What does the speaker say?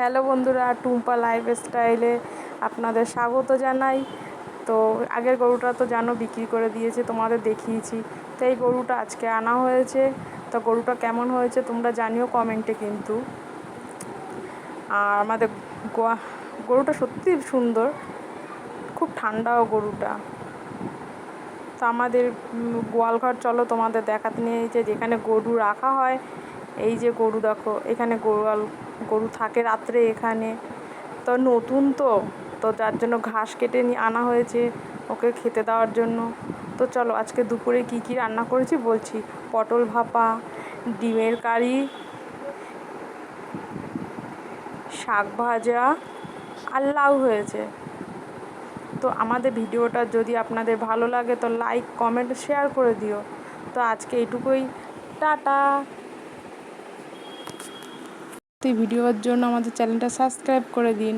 Hello বন্ধুরা, Tumpa life স্টাইলে আপনাদের স্বাগত জানাই। তো আগের গরুটা তো জানো বিক্রি করে দিয়েছে, তোমাদের দেখিয়েছি। তো এই গরুটা আজকে আনা হয়েছে। তো গরুটা কেমন হয়েছে তোমরা জানিও কমেন্টে কিন্তু। আর আমাদের গরুটা সত্যি সুন্দর, খুব ঠান্ডাও গরুটা। তো আমাদের গোয়ালঘর চলো তোমাদের দেখাতে নিয়ে যে যেখানে গরু রাখা হয়। এই যে গরু দেখো, এখানে গোয়াল গরু থাকে রাত্রে এখানে। তো নতুন তো তো যার জন্য ঘাস কেটে নিয়ে আনা হয়েছে ওকে খেতে দেওয়ার জন্য। তো চলো আজকে দুপুরে কি কি রান্না করেছি বলছি। পটল ভাপা, ডিমের কারি, শাক ভাজা আর লাউ হয়েছে। তো আমাদের ভিডিওটা যদি আপনাদের ভালো লাগে তো লাইক, কমেন্ট, শেয়ার করে দিও। তো আজকে এইটুকুই। টাটা। এই ভিডিওর জন্য আমাদের চ্যানেলটা সাবস্ক্রাইব করে দিন।